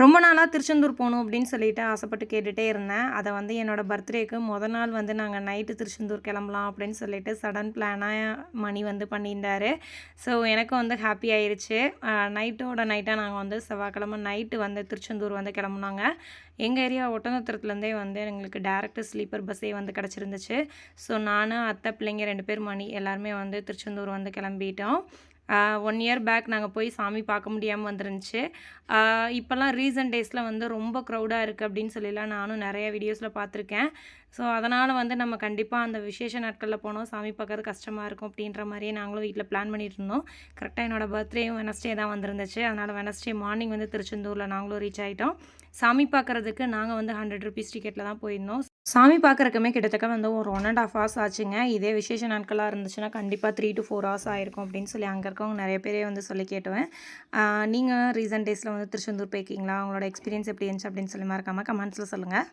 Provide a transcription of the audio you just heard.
ரொம்ப நாளாக திருச்செந்தூர் போகணும் அப்படின்னு சொல்லிட்டு ஆசைப்பட்டு கேட்டுகிட்டே இருந்தேன். அதை வந்து என்னோடய பர்த்டேக்கு முத நாள் வந்து நாங்கள் நைட்டு திருச்செந்தூர் கிளம்பலாம் அப்படின்னு சொல்லிட்டு சடன் பிளானாக மணி வந்து பண்ணியிருந்தார். ஸோ எனக்கும் வந்து ஹாப்பி ஆயிடுச்சு நைட்டோட நைட்டாக நாங்கள் வந்து செவ்வாய்க்கிழமை நைட்டு வந்து திருச்செந்தூர் வந்து கிளம்புனாங்க. எங்கள் ஏரியா ஒட்டநத்திரத்துலேருந்தே வந்து எங்களுக்கு டேரக்ட் ஸ்லீப்பர் பஸ்ஸே வந்து கிடச்சிருந்துச்சு. ஸோ நானும் அத்தை பிள்ளைங்க ரெண்டு பேர் மணி எல்லாருமே வந்து திருச்செந்தூர் வந்து கிளம்பிட்டோம். ஒன் இயர் பேக் நாங்கள் போய் சாமி பார்க்க முடியாமல் வந்துருந்துச்சு. இப்போல்லாம் ரீசன்ட் டேஸில் வந்து ரொம்ப க்ரௌடாக இருக்குது அப்படின்னு சொல்லிலாம் நானும் நிறைய வீடியோஸில் பார்த்துருக்கேன். ஸோ அதனால் வந்து நம்ம கண்டிப்பாக அந்த விசேஷ நாட்களில் போனோம். சாமி பார்க்கறது கஷ்டமாக இருக்கும் அப்படின்ற மாதிரியே நாங்களும் வீட்டில் பிளான் பண்ணிட்டு இருந்தோம். கரெக்டாக என்னோடய பர்த்டேயும் வெனஸ்டே தான் வந்துருந்துச்சு. அதனால் வெனஸ்டே மார்னிங் வந்து திருச்செந்தூரில் நாங்களும் ரீச் ஆகிட்டோம் சாமி பார்க்குறதுக்கு நாங்கள் வந்து ஹண்ட்ரட் ருபீஸ் டிக்கெட்டில் தான் போயிருந்தோம். சாமி பார்க்குறக்குமே கிட்டத்தட்ட வந்து ஒரு ஒன் அண்ட் ஆஃப் ஹவர்ஸ் ஆச்சுங்க. இதே விசேஷ நாட்களாக இருந்துச்சுன்னா கண்டிப்பாக த்ரீ டு ஃபோர் ஹவர்ஸ் ஆயிருக்கும் அப்படின்னு சொல்லி அங்கே இருக்கவங்க நிறைய பேரே வந்து சொல்லி கேட்டுவேன். நீங்கள் ரீசன்ட் டேஸில் வந்து திருச்செந்தூர் போய்க்கிங்களா உங்களோட எக்ஸ்பீரியன்ஸ் எப்படி இருந்துச்சு அப்படின்னு சொல்லி மறக்காமல் கமெண்ட்ஸில் சொல்லுங்கள்